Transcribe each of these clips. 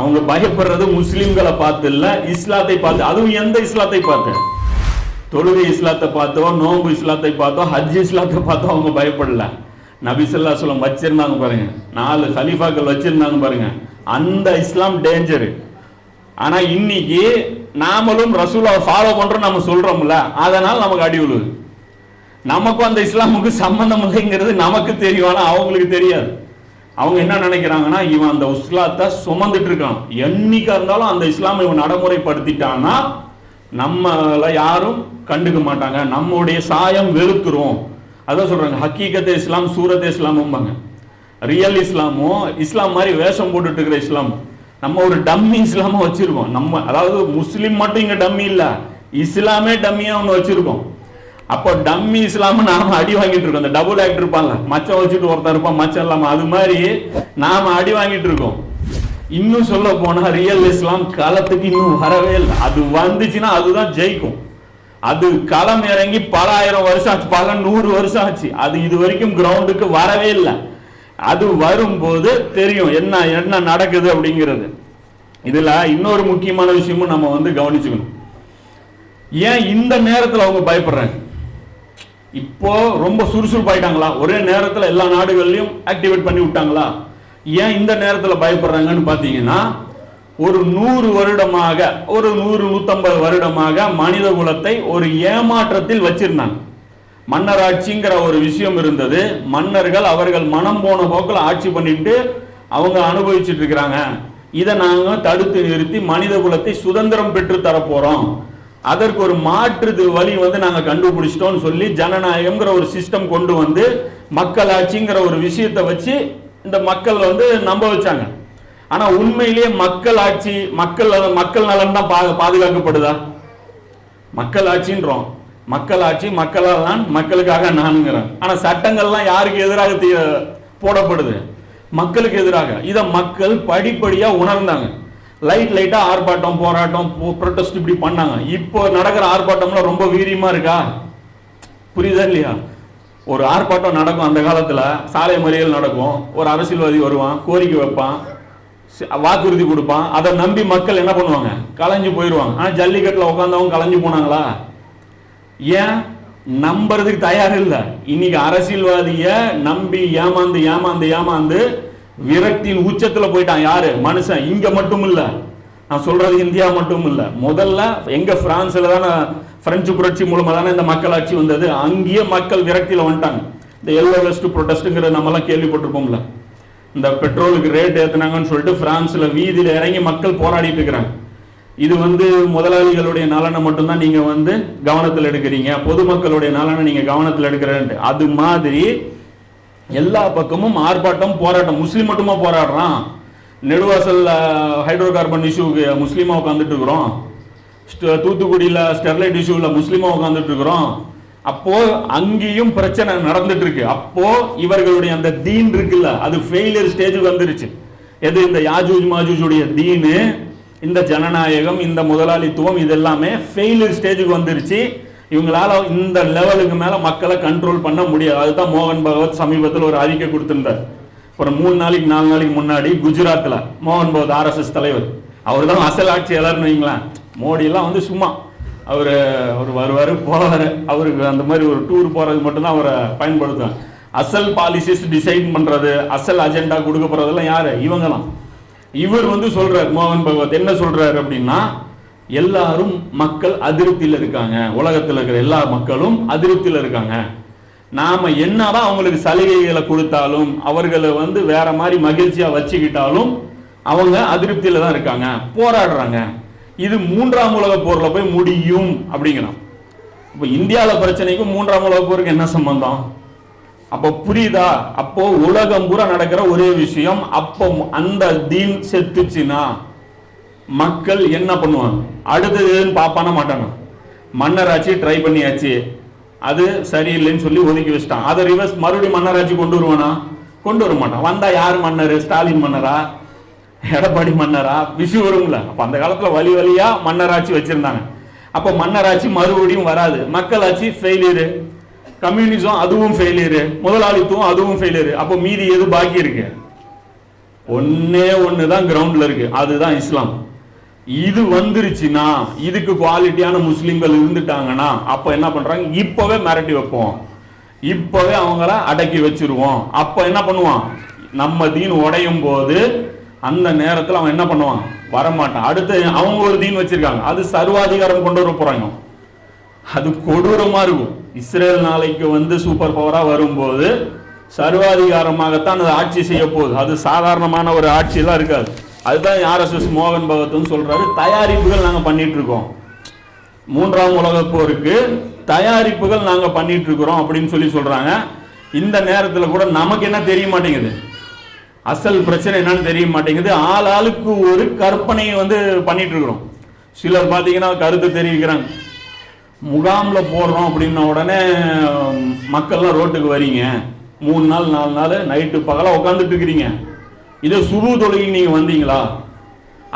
அவங்க பயப்படுறது முஸ்லீம்களை பார்த்து இல்லை இஸ்லாத்தை பார்த்து அதுவும் எந்த இஸ்லாத்தை பார்த்து? தொழுகை இஸ்லாத்தை பார்த்தோ நோன்பு இஸ்லாத்தை பார்த்தோ ஹஜ் இஸ்லாத்தை பார்த்தோ அவங்க பயப்படல. நபிசல்லா சொல்லம் வச்சிருந்தாங்க பாருங்க. நாலு ஹலீஃபாக்கள் வச்சிருந்தாங்க பாருங்க. அந்த இஸ்லாம் டேஞ்சரு ஆனால் இன்னைக்கு நாமளும் ரசூலாவை ஃபாலோ பண்ணுறோம் நம்ம சொல்கிறோம்ல அதனால் நமக்கு அடி விழுது நமக்கும் அந்த இஸ்லாமுக்கு சம்மந்தம் இல்லைங்கிறது நமக்கு தெரியும் ஆனால் அவங்களுக்கு தெரியாது. அவங்க என்ன நினைக்கிறாங்கன்னா இவன் அந்த இஸ்லாத்தை சுமந்துட்டு இருக்கான் என்னைக்கா இருந்தாலும் அந்த இஸ்லாமை இவன் நடைமுறைப்படுத்திட்டான்னா நம்மள யாரும் கண்டுக்க மாட்டாங்க. நம்முடைய சாயம் வெறுக்கிறோம் அதான் சொல்றாங்க ஹக்கீகத்தே இஸ்லாம் சூரத் இஸ்லாமும்பாங்க ரியல் இஸ்லாமும் இஸ்லாம் மாதிரி வேஷம் போட்டுட்டு இருக்கிற இஸ்லாம். நம்ம ஒரு டம்மி இஸ்லாமா வச்சிருக்கோம். நம்ம அதாவது முஸ்லீம் மட்டும் இங்க டம்மி இல்ல. இஸ்லாமே டம்மியா ஒன்று வச்சிருக்கோம். அப்போ டம்மி இஸ்லாம நாம அடி வாங்கிட்டு இருக்கோம். அந்த டபுள் ஆக்ட் இருப்பாங்க மச்சம் வச்சுட்டு ஒருத்தன் இருப்பான் மச்சம் இல்லாம. அது மாதிரி நாம அடி வாங்கிட்டு இருக்கோம். இன்னும் சொல்ல போனா ரியல் இஸ்லாம் களத்துக்கு இன்னும் வரவே இல்லை. அது வந்துச்சுன்னா அதுதான் ஜெயிக்கும். அது களம் இறங்கி பல ஆயிரம் வருஷம் ஆச்சு பல நூறு வருஷம் ஆச்சு. அது இது வரைக்கும் கிரவுண்டுக்கு வரவே இல்லை. அது வரும்போது தெரியும் என்ன என்ன நடக்குது அப்படிங்கிறது. இதுல இன்னொரு முக்கியமான விஷயமும் நம்ம வந்து கவனிச்சுக்கணும். ஏன் இந்த நேரத்தில் அவங்க பயப்படுறாங்க? இப்போ ரொம்ப சுறுசுறுப்பாயிட்டாங்களா? ஒரே நேரத்தில் எல்லா நாடுகள்லையும் ஆக்டிவேட் பண்ணி விட்டாங்களா? ஏன் இந்த நேரத்தில் பயப்படுறாங்கன்னு பார்த்தீங்கன்னா ஒரு நூறு வருடமாக ஒரு நூறு நூற்றம்பது வருடமாக மனித குலத்தை ஒரு ஏமாற்றத்தில் வச்சிருந்தாங்க. மன்னராட்சிங்கிற ஒரு விஷயம் இருந்தது. மன்னர்கள் அவர்கள் மனம் போன போக்கில் ஆட்சி பண்ணிட்டு அவங்க அனுபவிச்சுட்டு இருக்கிறாங்க. இதை நாங்கள் தடுத்து நிறுத்தி மனித குலத்தை சுதந்திரம் பெற்று தரப்போகிறோம் அதற்கு ஒரு மாற்று வழி வந்து நாங்கள் கண்டுபிடிச்சிட்டோம்னு சொல்லி ஜனநாயகம்ங்கிற ஒரு சிஸ்டம் கொண்டு வந்து மக்களாட்சிங்கிற ஒரு விஷயத்தை வச்சு இந்த மக்கள் வந்து நம்ப வச்சாங்க. ஆனால் உண்மையிலேயே மக்கள் ஆட்சி மக்கள் மக்கள் நலன் தான் பா- பாதுகாக்கப்படுதா? மக்கள் ஆட்சின்றோம் மக்கள் ஆட்சி மக்களால் நான் மக்களுக்காக நானுங்கிறேன் ஆனால் சட்டங்கள்லாம் யாருக்கு எதிராக போடப்படுது? மக்களுக்கு எதிராக. இதை மக்கள் படிப்படியாக உணர்ந்தாங்க. லைட் லைட்டா ஆர்ப்பாட்டம் போராட்டம் ப்ரொட்டஸ்ட் இப்படி பண்ணாங்க. இப்போ நடக்கிற ஆர்ப்பாட்டம்லாம் ரொம்ப வீரியமா இருக்கா? புரியுதா இல்லையா? ஒரு ஆர்ப்பாட்டம் நடக்கும் அந்த காலத்துல சாலை மறியல் நடக்கும். ஒரு அரசியல்வாதி வருவான் கோரிக்கை வைப்பான் வாக்குறுதி கொடுப்பான். அதை நம்பி மக்கள் என்ன பண்ணுவாங்க? கலைஞ்சு போயிடுவாங்க ஆனா ஜல்லிக்கட்டுல உட்காந்தவங்க கலைஞ்சு போனாங்களா? ஏன்? நம்புறதுக்கு தயார் இல்லை. இன்னைக்கு அரசியல்வாதிய நம்பி ஏமாந்து ஏமாந்து ஏமாந்து விரக்தியின் உச்சத்துல போயிட்டான். யாரு? மனுஷன். இங்க மட்டும் இல்ல. நான் சொல்றது இந்தியா மட்டும் இல்ல. முதல்ல எங்க பிரான்ஸ்ல தானே பிரெஞ்சு புரட்சி மூலமா தானே இந்த மக்களாட்சி வந்தது? அங்கேயே மக்கள் விரக்தியில வந்துட்டாங்க. இந்த எல்லோ வெஸ்ட் ப்ரொடெஸ்ட்டுங்கிற நம்மலாம் கேள்விப்பட்டிருப்போம்ல. இந்த பெட்ரோலுக்கு ரேட் ஏற்றினாங்கன்னு சொல்லிட்டு பிரான்ஸில் வீதியில் இறங்கி மக்கள் போராடிட்டு இருக்கிறாங்க. இது வந்து முதலாளிகளுடைய நலனை மட்டும்தான் நீங்கள் வந்து கவனத்தில் எடுக்கிறீங்க. பொதுமக்களுடைய நலனை நீங்கள் கவனத்தில் எடுக்கிறேன்ட்டு. அது மாதிரி எல்லா பக்கமும் ஆர்ப்பாட்டம் போராட்டம். முஸ்லீம் மட்டுமா போராடுறான்? நெடுவாசல்ல ஹைட்ரோ கார்பன் இஷ்யூக்கு முஸ்லீமா உட்காந்துட்டு இருக்கிறோம். தூத்துக்குடியில் ஸ்டெர்லைட் இஷ்யூவில் முஸ்லீமாக உட்காந்துட்டு இருக்கிறோம். அப்போ அங்கேயும் பிரச்சனை நடந்துட்டு இருக்கு. அப்போ இவர்களுடைய அந்த தீன் இருக்குல்ல அது ஃபெயிலியர் ஸ்டேஜுக்கு வந்துருச்சு. எது இந்த யாஜூஜ் மாஜூஜுடைய தீனு இந்த ஜனநாயகம் இந்த முதலாளித்துவம் இதெல்லாமே ஃபெயிலியர் ஸ்டேஜுக்கு வந்துருச்சு. இவங்களால இந்த லெவலுக்கு மேல மக்களை கண்ட்ரோல் பண்ண முடியாது. அதுதான் மோகன் பகவத் சமீபத்தில் ஒரு அறிக்கை கொடுத்திருந்தார். ஒரு மூணு நாளைக்கு நாலு நாளைக்கு முன்னாடி குஜராத்ல மோகன் பகவத் ஆர்எஸ்எஸ் தலைவர். அவர் தான் அசல் ஆட்சியாளர்னு வைங்களேன். மோடி எல்லாம் வந்து சும்மா. அவர் அவர் வருவார் போவார். அவருக்கு அந்த மாதிரி ஒரு டூர் போறது மட்டும்தான் அவரை பயன்படுத்துவேன் அசல் பாலிசிஸ் டிசைன் பண்றது அசல் அஜெண்டா கொடுக்க போறதெல்லாம் யாரு? தான் இவர் வந்து சொல்கிறார் மோகன் பகவத். என்ன சொல்றாரு அப்படின்னா எல்லாரும் மக்கள் அதிருப்தியில் இருக்காங்க. உலகத்தில் இருக்கிற எல்லா மக்களும் அதிருப்தியில் இருக்காங்க. நாம என்னதான் அவங்களுக்கு சலுகைகளை கொடுத்தாலும் அவர்களை வந்து வேற மாதிரி மகிழ்ச்சியா வச்சுக்கிட்டாலும் அவங்க அதிருப்தியில தான் இருக்காங்க. போராடுறாங்க. இது மூன்றாம் உலக போர்ல போய் முடியும் அப்படிங்கிறோம் இப்போ இந்தியாவில் பிரச்சனைக்கும் மூன்றாம் உலக போருக்கு என்ன சம்பந்தம்? அப்போ புரியுதா? அப்போ உலகம் பூரா நடக்கிற ஒரே விஷயம் அப்போ அந்த தீன் செத்துச்சுன்னா மக்கள் என்ன பண்ணுவாங்க? அடுத்ததுன்னு பாப்பான மாட்டாங்க. மன்னராட்சி ட்ரை பண்ணியாச்சு. அது சரியில்லைன்னு சொல்லி ஒதுக்கி வச்சிட்டான். அதை ரிவர்ஸ் மறுபடியும் மன்னராட்சி கொண்டு வருவானா? கொண்டு வர மாட்டான். வந்தா யார் மன்னர்? ஸ்டாலின் மன்னரா? எடப்பாடி மன்னரா? விஷு வரும்ல. அப்ப அந்த காலத்துல வழி வழியா மன்னராட்சி வச்சிருந்தாங்க. அப்ப மன்னராட்சி மறுபடியும் வராது. மக்களாட்சி ஃபெயிலியரு கம்யூனிசம் அதுவும் ஃபெயிலியரு முதலாளித்துவம் அதுவும் ஃபெயிலியரு அப்போ மீதி எது பாக்கி இருக்கு? ஒன்னே ஒன்று தான் கிரவுண்ட்ல இருக்கு. அதுதான் இஸ்லாம். இது வந்துருச்சுன்னா இதுக்கு குவாலிட்டியான முஸ்லீம்கள் இருந்துட்டாங்கன்னா அப்ப என்ன பண்றாங்க? இப்பவே மிரட்டி வைப்போம். இப்பவே அவங்கள அடக்கி வச்சிருவோம். அப்ப என்ன பண்ணுவான்? நம்ம தீன் உடையும் போது அந்த நேரத்தில் அவன் என்ன பண்ணுவான்? வரமாட்டான். அடுத்து அவங்க ஒரு தீன் வச்சிருக்காங்க. அது சர்வாதிகாரம் கொண்டு வர போறாங்க. அது கொடூரமா இருக்கும். இஸ்ரேல் நாளைக்கு வந்து சூப்பர் பவரா வரும்போது சர்வாதிகாரமாகத்தான் அது ஆட்சி செய்ய போகுது அது சாதாரணமான ஒரு ஆட்சியெல்லாம் இருக்காது. அதுதான் ஆர்எஸ்எஸ் மோகன் பகத்னு சொல்றாரு. தயாரிப்புகள் நாங்கள் பண்ணிட்டு இருக்கோம் மூன்றாம் உலகப் போருக்கு தயாரிப்புகள் நாங்கள் பண்ணிட்டு இருக்கிறோம் அப்படின்னு சொல்லி சொல்றாங்க. இந்த நேரத்தில் கூட நமக்கு என்ன தெரிய மாட்டேங்குது? அசல் பிரச்சனை என்னன்னு தெரிய மாட்டேங்குது. ஆள் ஆளுக்கு ஒரு கற்பனையை வந்து பண்ணிட்டு இருக்கிறோம் சிலர் பார்த்தீங்கன்னா கருத்து தெரிவிக்கிறாங்க. முகாமில் போடுறோம் அப்படின்ன உடனே மக்கள்லாம் ரோட்டுக்கு வரீங்க. மூணு நாள் நாலு நாள் நைட்டு பகலாக உட்காந்துட்டு இருக்கிறீங்க இதே சுபு தொழுகைக்கு நீங்க வந்தீங்களா?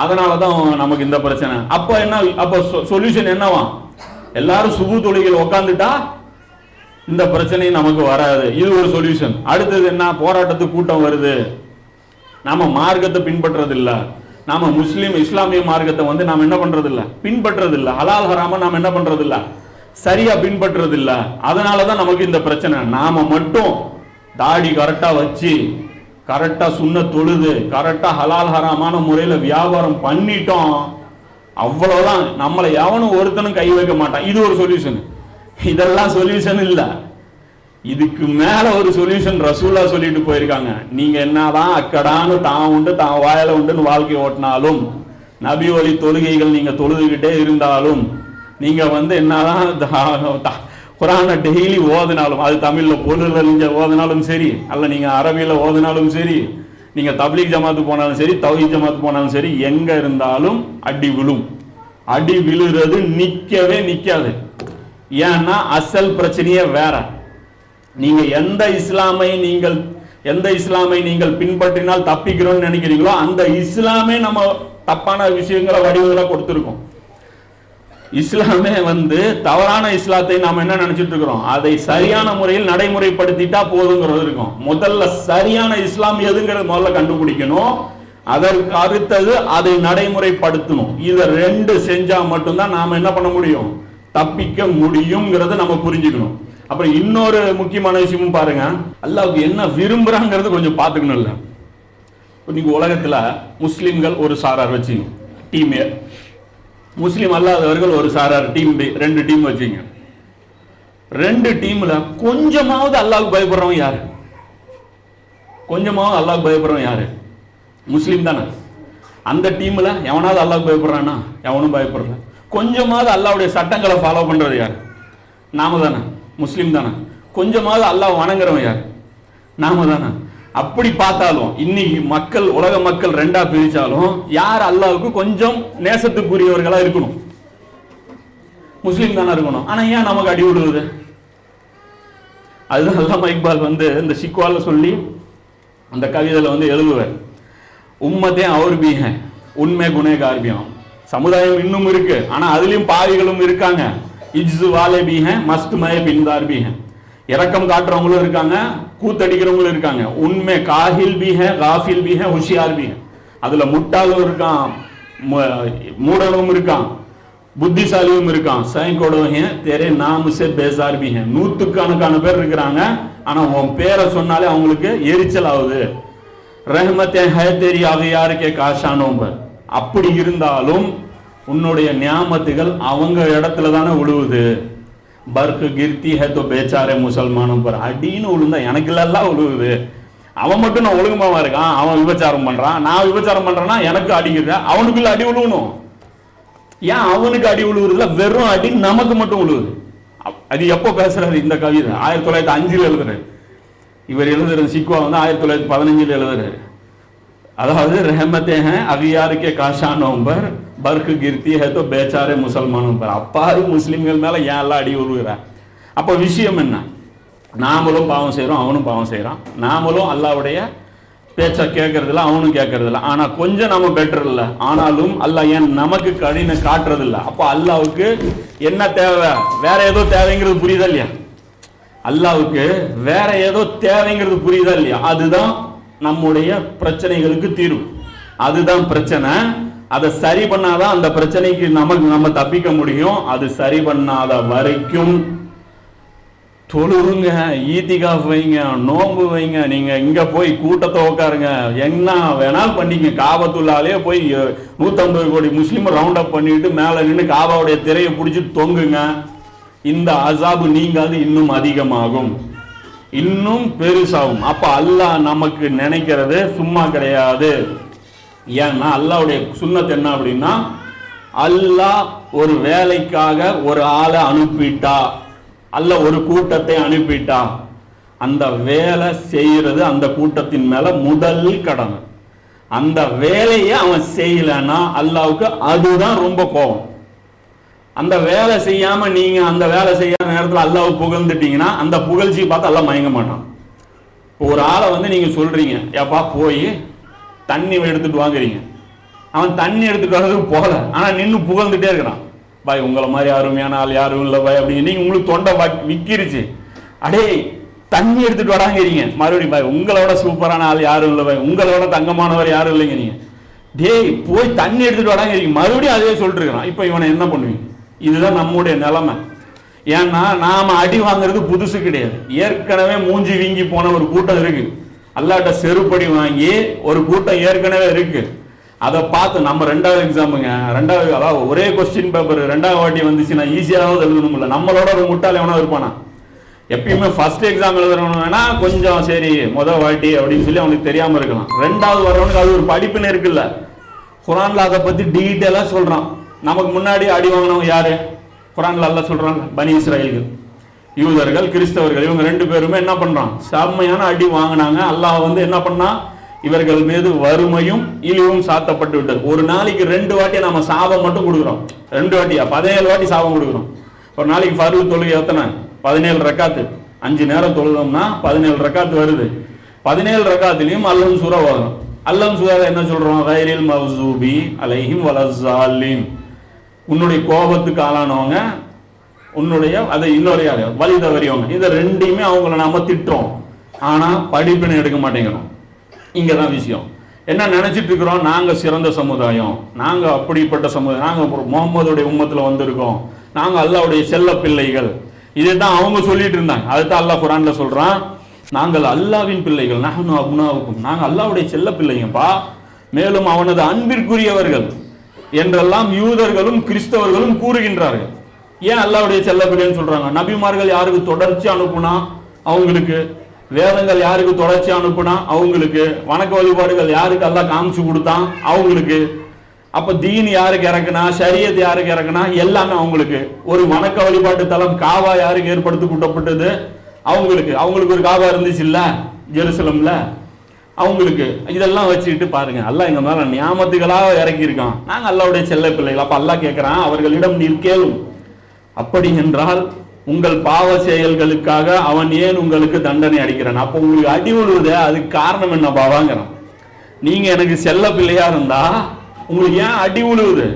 அதனால தான் நமக்கு இந்த பிரச்சனை. அப்போ என்ன அப்போ சொல்யூஷன் என்னவா? எல்லாரும் சுபு தொழுகையில் உட்காந்துட்டா இந்த பிரச்சனை நமக்கு வராது. இது ஒரு சொல்யூஷன் அடுத்தது என்ன? போராட்டத்துக்கு கூட்டம் வருது. நாம மார்க்கத்தை பின்பற்றது இல்ல நாம முஸ்லீம் இஸ்லாமிய மார்க்கத்தை வந்து நாம என்ன பண்றது இல்ல பின்பற்றது இல்ல ஹலால் ஹராம நாம என்ன பண்றது இல்ல சரியா பின்பற்றது இல்ல அதனாலதான் நமக்கு இந்த பிரச்சனை. நாம மட்டும் தாடி கரெக்டா வச்சு கரெக்டாக சுண்ண தொழுது கரெக்டாக ஹலால் ஹராமான முறையில் வியாபாரம் பண்ணிட்டோம். அவ்வளோதான் நம்மளை எவனும் ஒருத்தனும் கை வைக்க மாட்டான். இது ஒரு சொல்யூஷன் இதெல்லாம் சொல்யூஷன் இல்லை. இதுக்கு மேல ஒரு சொல்யூஷன் ரசூலா சொல்லிட்டு போயிருக்காங்க. நீங்க என்னதான் அக்கடான்னு தான் உண்டு தான் வாயில உண்டுன்னு வாழ்க்கை ஓட்டினாலும் நபி ஒளி தொழுகைகள் நீங்க தொழுதுகிட்டே இருந்தாலும் நீங்க வந்து என்னதான் குரானை டெய்லி ஓதினாலும் அது தமிழில் பொருள்ல ஓதினாலும் சரி அல்ல நீங்கள் அரபியில் ஓதினாலும் சரி நீங்கள் தப்லீக் ஜமாத்து போனாலும் சரி தௌஹீத் ஜமாத்து போனாலும் சரி எங்கே இருந்தாலும் அடி விழும். அடி விழுறது நிற்கவே நிற்காது ஏன்னா அசல் பிரச்சனையே வேற. நீங்கள் எந்த இஸ்லாமை நீங்கள் எந்த இஸ்லாமை நீங்கள் பின்பற்றினால் தப்பிக்கிறோம்னு நினைக்கிறீங்களோ அந்த இஸ்லாமே நம்ம தப்பான விஷயங்களை வடிவங்களாக கொடுத்துருக்கோம். இஸ்லாமே வந்து தவறான இஸ்லாத்தை நாம் என்ன நினைச்சிட்டு இருக்கிறோம்? அதை சரியான முறையில் நடைமுறைப்படுத்திட்டா போதுங்கிறது இருக்கும். முதல்ல சரியான இஸ்லாம் எதுங்கிறது முதல்ல கண்டுபிடிக்கணும். அதற்கு அடுத்தது அதை நடைமுறைப்படுத்தணும். இதை ரெண்டு செஞ்சா மட்டும்தான் நாம என்ன பண்ண முடியும்? தப்பிக்க முடியுங்கிறத நம்ம புரிஞ்சுக்கணும். அப்புறம் இன்னொரு முக்கியமான விஷயமும் பாருங்க. அல்லாவுக்கு என்ன விரும்புறாங்கிறது கொஞ்சம் பார்த்துக்கணும்ல இன்னைக்கு உலகத்துல முஸ்லிம்கள் ஒரு சாரார் வச்சு டீம் முஸ்லீம் அல்லாதவர்கள் ஒரு சாரார் டீம் ரெண்டு டீம் வச்சுங்க. ரெண்டு டீம்ல கொஞ்சமாவது அல்லாவுக்கு பயப்படுறவன் யாரு? கொஞ்சமாவது அல்லாவுக்கு பயப்படுறவன் யாரு? முஸ்லீம் தானே. அந்த டீம்ல எவனாவது அல்லாவுக்கு பயப்படுறானா எவனும் பயப்படல. கொஞ்சமாவது அல்லாவுடைய சட்டங்களை ஃபாலோ பண்றது யார்? நாம தானே. முஸ்லீம் தானே. கொஞ்சமாவது அல்லாஹ் வணங்குறவன் யார்? நாம தானே. அப்படி பார்த்தாலும் இன்னைக்கு மக்கள் உலக மக்கள் ரெண்டா பிரிச்சாலும் யார் அல்லாவுக்கு கொஞ்சம் நேசத்துக்குரியவர்களா இருக்கணும்? முஸ்லீம் தானே இருக்கணும். ஆனா ஏன் நமக்கு அடி விடுவது அதுதான் அல்லாம இக்பால் வந்து இந்த சிக்வால சொல்லி அந்த கவிதையில வந்து எழுதுவார். உம்மத்தே அவர் பீக உண்மை குணே பீஹம் சமுதாயம் இன்னும் இருக்கு ஆனா அதுலயும் பாவிகளும் இருக்காங்க. இஜ்ஸு வாலே பீக மஸ்து மய பின்தார் பீஹ இரக்கம் காட்டுறவங்களும் இருக்காங்க கூத்தடிக்கிறவங்களும் இருக்காங்க. உண்மை காஹில் பீஹ காஃபில் பீஹ ஹுஷியார் பீஹ அதுல முட்டாளும் இருக்கான் மூடனும் இருக்கான் புத்திசாலியும் இருக்கான். சைங்கோடவங்க தெரே நாம சே பேசார் பீஹ நூத்துக்கணக்கான பேர் இருக்கிறாங்க. ஆனா உன் பேரை சொன்னாலே அவங்களுக்கு எரிச்சல் ஆகுது. ரஹ்மத்தே ஹே தெரி அவையாருக்கே காஷானோம்பர். அப்படி இருந்தாலும் உன்னுடைய நியாமத்துகள் அவங்க இடத்துல தானே விழுவுது பர்க் கிர்த்தி ஹே தோ பேச்சாரே முசல்மானும் பர். அடின்னு விழுந்தா எனக்கு எல்லாம் விழுவுது அவன் மட்டும் நான் ஒழுங்குமாவா இருக்கான்? அவன் விபச்சாரம் பண்றான். நான் விபச்சாரம் பண்றேன்னா எனக்கு அடிக்குது அவனுக்குள்ள அடி விழுவணும் ஏன் அவனுக்கு அடி விழுவுறதுல வெறும் அடி நமக்கு மட்டும் விழுவுது அப்- அது எப்போ பேசுறாரு இந்த கவிதை? ஆயிரத்தி தொள்ளாயிரத்தி அஞ்சில் எழுதுறாரு. இவர் எழுதுறது சிக்குவா வந்து ஆயிரத்தி தொள்ளாயிரத்தி பதினஞ்சில் எழுதுறாரு. அதாவது ரஹமத்தே ஹே அவியாருக்கே காஷானோம் பர் பர்க்கு கிர்த்தி ஹே பேச்சாரே முசல்மானும் பர் அப்பாரு முஸ்லீம்கள் மேலே ஏன் எல்லாம் அடி உருகிறான் அப்போ விஷயம் என்ன? நாமளும் பாவம் செய்கிறோம் அவனும் பாவம் செய்கிறான் நாமளும் அல்லாவுடைய பேச்சை கேட்கறதில்ல அவனும் கேட்கறதில்ல. ஆனால் கொஞ்சம் நம்ம பெட்டர் இல்லை. ஆனாலும் அல்லாஹ் ஏன் நமக்கு கடின காட்டுறதில்ல? அப்போ அல்லாவுக்கு என்ன தேவை? வேற ஏதோ தேவைங்கிறது புரியுதா இல்லையா? அல்லாவுக்கு வேற ஏதோ தேவைங்கிறது புரியுதா இல்லையா? அதுதான் நம்முடைய பிரச்சனைகளுக்கு தீர்வு. அதுதான் பிரச்சனை. அதை சரி பண்ணாதான் அந்த பிரச்சனைக்கு நமக்கு நம்ம தப்பிக்க முடியும். அது சரி பண்ணாத வரைக்கும் தொழுவுங்க ஈத்திகாஃப் வைங்க நோம்பு வைங்க நீங்க இங்க போய் கூட்டத்தை உட்காருங்க என்ன வேணால் பண்ணிக்க காபத்துள்ளாலே போய் நூத்தம்பது கோடி முஸ்லீம் ரவுண்ட் அப் பண்ணிட்டு மேல நின்று காபாவுடைய திரையை பிடிச்சி தொங்குங்க. இந்த அசாபு நீங்காது இன்னும் அதிகமாகும். இன்னும் பெருசாகும். அப்போ அல்லாஹ் நமக்கு நினைக்கிறது சும்மா கிடையாது. ஏன்னா அல்லாஹ்வுடைய சுண்ணத்து என்ன அப்படின்னா அல்லாஹ் ஒரு வேலைக்காக ஒரு ஆளை அனுப்பிட்டா அல்ல ஒரு கூட்டத்தை அனுப்பிட்டா அந்த வேலை செய்கிறது அந்த கூட்டத்தின் மேல முதல் கடமை. அந்த வேலையை அவன் செய்யலைன்னா அல்லாவுக்கு அதுதான் ரொம்ப கோபம். அந்த வேலை செய்யாம நீங்க அந்த வேலை செய்யாத நேரத்தில் அல்லாவு புகழ்ந்துட்டீங்கன்னா அந்த புகழ்ச்சியை பார்த்து அல்லாஹ் மயங்க மாட்டான். இப்போ ஒரு ஆளை வந்து நீங்க சொல்றீங்க ஏப்பா போய் தண்ணி எடுத்துட்டு வாங்குறீங்க. அவன் தண்ணி எடுத்துட்டு வர்றதுக்கு போகல ஆனா நின்று புகழ்ந்துட்டே இருக்கிறான். பாய் உங்களை மாதிரி அருமையான ஆள் யாரும் இல்லை பாய் அப்படின்னு நீங்க உங்களுக்கு தொண்டை விக்கிருச்சு. அடே தண்ணி எடுத்துட்டு வராங்கிறீங்க மறுபடியும் பாய் உங்களோட சூப்பரான ஆள் யாரும் இல்லை பாய் உங்களோட தங்கமானவர் யாரும் இல்லைங்க நீங்க டேய் போய் தண்ணி எடுத்துட்டு வராங்கிறீங்க மறுபடியும் அதே சொல்லிட்டு இருக்கிறான். இப்போ இவனை என்ன பண்ணுவீங்க? இதுதான் நம்முடைய நிலைமை. ஏன்னா நாம அடி வாங்குறது புதுசு கிடையாது. ஏற்கனவே மூஞ்சி வீங்கி போன ஒரு கூட்டம் இருக்கு. அல்லாட்ட செருப்படி வாங்கி ஒரு கூட்டம் ஏற்கனவே இருக்கு. அதை பார்த்து நம்ம ரெண்டாவது எக்ஸாமுங்க ரெண்டாவது அதாவது ஒரே கொஸ்டின் பேப்பர் ரெண்டாவது வாட்டி வந்துச்சுன்னா ஈஸியாவது எழுதணும்ல. நம்மளோட ஒரு முட்டாள் எவனா இருப்பானா? எப்பயுமே ஃபர்ஸ்ட் எக்ஸாம் எழுதுறவனு வேணா கொஞ்சம் சரி முத வாட்டி அப்படின்னு சொல்லி அவனுக்கு தெரியாம இருக்கலாம். ரெண்டாவது வரவனுக்கு அது ஒரு படிப்புன்னு இருக்குல்ல. குரான்ல அதை பத்தி டீட்டெயிலாக சொல்றான். நமக்கு முன்னாடி அடி வாங்கினவங்க யாரு? குரான்ல அல்லாஹ் சொல்றாங்க பனி இஸ்ராயல்கள் யூதர்கள் கிறிஸ்தவர்கள் இவங்க ரெண்டு பேருமே என்ன பண்றான் செம்மையான அடி வாங்கினாங்க. அல்லாஹ் வந்து என்ன பண்ணா? இவர்கள் மீது வறுமையும் இழிவும் சாத்தப்பட்டு விட்டது. ஒரு நாளைக்கு ரெண்டு வாட்டி நம்ம சாபம் மட்டும் கொடுக்குறோம். ரெண்டு வாட்டியா பதினேழு வாட்டி சாபம் கொடுக்குறோம். ஒரு நாளைக்கு பருவ தொழுகை எத்தனை? பதினேழு ரக்காத்து. அஞ்சு நேரம் தொழுதோம்னா பதினேழு ரக்காத்து வருது. பதினேழு ரக்காத்துலயும் அல்லம் சூறா வரும் அல்லம் சூறா என்ன சொல்றோம்? கைரில் மவ்சூபி அலைஹிம் வலசாலின் உன்னுடைய கோபத்துக்கு ஆளானவங்க உன்னுடைய அதை இன்னொரு வழி தவறியவங்க இந்த ரெண்டையுமே அவங்கள நாம திட்டுறோம். ஆனா படிப்பினை எடுக்க மாட்டேங்கிறோம். இங்கதான் விஷயம். என்ன நினைச்சிட்டு இருக்கிறோம்? நாங்க சிறந்த சமுதாயம். நாங்க அப்படிப்பட்ட சமுதாயம். நாங்க முகமதுடைய முகம்மதுடைய உம்மத்துல வந்திருக்கோம். நாங்க அல்லாவுடைய செல்ல பிள்ளைகள். இதைத்தான் அவங்க சொல்லிட்டு இருந்தாங்க. அதுதான் அல்லாஹ் குரான்ல சொல்றான். நாங்கள் அல்லாவின் பிள்ளைகள். நஹனு அப்னாவுக்கும். நாங்கள் அல்லாவுடைய செல்ல பிள்ளைங்கப்பா. மேலும் அவனது அன்பிற்குரியவர்கள். என்றெல்லாம் யூதர்களும் கிறிஸ்தவர்களும் கூறுகின்றார்கள். ஏன் அல்லாவுடைய செல்ல பிள்ளைன்னு சொல்றாங்க? நபிமார்கள் யாருக்கு தொடர்ச்சி அனுப்புனா அவங்களுக்கு? வேதங்கள் யாருக்கு தொடர்ச்சி அனுப்புனா அவங்களுக்கு? வணக்க வழிபாடுகள் யாருக்கு எல்லாம் காமிச்சு கொடுத்தான்? அவங்களுக்கு. அப்ப தீன் யாருக்கு இறக்குனா சரியத் யாருக்கு இறக்குனா எல்லாமே அவங்களுக்கு. ஒரு வணக்க வழிபாட்டு தலம் காவா யாருக்கு ஏற்படுத்தி கூட்டப்பட்டது? அவங்களுக்கு. அவங்களுக்கு ஒரு காவா இருந்துச்சு இல்ல? ஜெருசலம்ல? அவங்களுக்கு இதெல்லாம் வச்சுக்கிட்டு பாருங்க. அல்லா எங்க மேல நியாமத்துகளாக இறக்கியிருக்கான். நாங்கள் அல்லாவுடைய செல்ல பிள்ளைகள். அப்ப அல்லா கேட்கிறான் அவர்களிடம் நீர் கேளும். அப்படி என்றால் உங்கள் பாவ செயல்களுக்காக அவன் ஏன் உங்களுக்கு தண்டனை அடிக்கிறான் அப்போ உங்களுக்கு அடி விழுவுத அதுக்கு காரணம் என்ன பாவாங்கிறான் நீங்க எனக்கு செல்ல பிள்ளையா இருந்தா உங்களுக்கு ஏன் அடி விழுவுது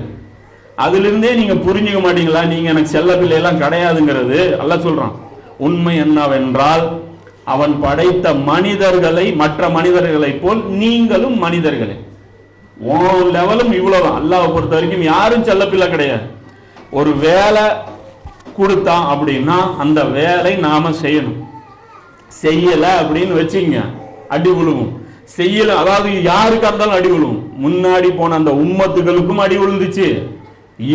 அதுலேருந்தே நீங்கள் நீங்க புரிஞ்சுக்க மாட்டீங்களா? நீங்க எனக்கு செல்ல பிள்ளையெல்லாம் கிடையாதுங்கிறது. அல்ல சொல்றான் உண்மை என்னவென்றால் அவன் படைத்த மனிதர்களை மற்ற மனிதர்களைப் போல் நீங்களும் மனிதர்களே. உன் லெவலும் இவ்வளவுதான். அல்லாவை பொறுத்த வரைக்கும் யாரும் செல்லப்பிள்ளை கிடையாது. ஒரு வேலை கொடுத்தான் அப்படின்னா அந்த வேலை நாம செய்யணும். செய்யல அப்படின்னு வச்சுங்க அடி விழுவும் செய்யல அதாவது யாருக்கா இருந்தாலும் அடி விழுவும் முன்னாடி போன அந்த உம்மத்துகளுக்கும் அடி விழுந்துச்சு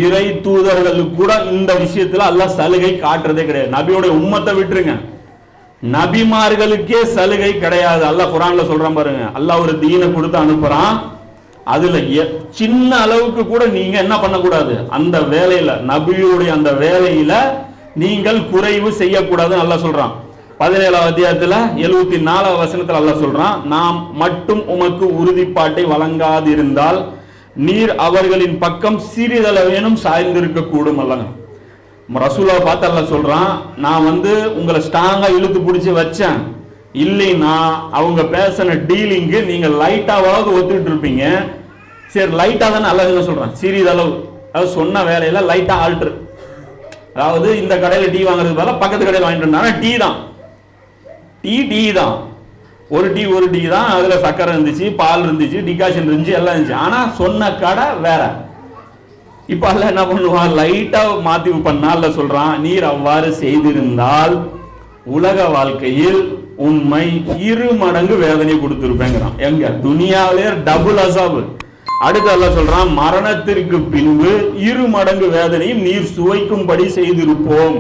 இறை தூதர்களுக்கு கூட இந்த விஷயத்துல அல்ல சலுகை காட்டுறதே கிடையாது. நபியோட உம்மத்தை விட்டுருங்க. நபிமார்களுக்கே சலுகை கிடையாது. அல்லாஹ் குரான்ல சொல்றான் பாருங்க. அல்லாஹ் ஒரு தீனை கொடுத்து அனுப்புறான். அதுல எ- சின்ன அளவுக்கு கூட நீங்க என்ன பண்ணக்கூடாது? அந்த வேலையில நபியுடைய அந்த வேலையில நீங்கள் குறைவு செய்யக்கூடாதுன்னு நல்லா சொல்றான். பதினேழாவது அத்தியாயத்துல எழுபத்தி நாலாவது வசனத்துல அல்ல சொல்றான் நாம் மட்டும் உமக்கு உறுதிப்பாட்டை வழங்காதிருந்தால் நீர் அவர்களின் பக்கம் சிறிதளவேனும் சாய்ந்திருக்க கூடும் அல்லங்க ரசூலா பார்த்து அல்லாஹ் சொல்றான் நான் வந்து உங்களை ஸ்ட்ராங்கா இழுத்து பிடிச்சி வச்சேன். இல்லைன்னா அவங்க பேசின டீலிங்கு நீங்க லைட்டாவது ஒத்துக்கிட்டு இருப்பீங்க. சரி லைட்டா தானே அல்லாஹ் சொல்றான். சிறிதளவு அதாவது சொன்ன வேலையில லைட்டா ஆல்ட்ரு அதாவது இந்த கடையில் டீ வாங்குறதுக்கு பதிலாக பக்கத்து கடையில் வாங்கிட்டு இருந்தாங்க டீ தான். டீ டீ தான். ஒரு டீ ஒரு டீ தான். அதில் சக்கரை இருந்துச்சு பால் இருந்துச்சு டிகாஷன் இருந்துச்சு எல்லாம் இருந்துச்சு. ஆனால் சொன்ன கடை வேற. இப்ப அல்ல என்ன பண்ணுவான்? லைட்டா மாத்தி பண்ணால சொல்கிறான் சொல்றான் நீர் அவ்வாறு செய்திருந்தால் உலக வாழ்க்கையில் உண்மை இரு மடங்கு வேதனை கொடுத்துருப்பேங்கிறான். எங்க? துனியாவிலே டபுள் அசாபு. அடுத்து அல்ல சொல்றான் மரணத்திற்கு பின்பு இரு மடங்கு வேதனையும் நீர் சுவைக்கும்படி செய்திருப்போம்.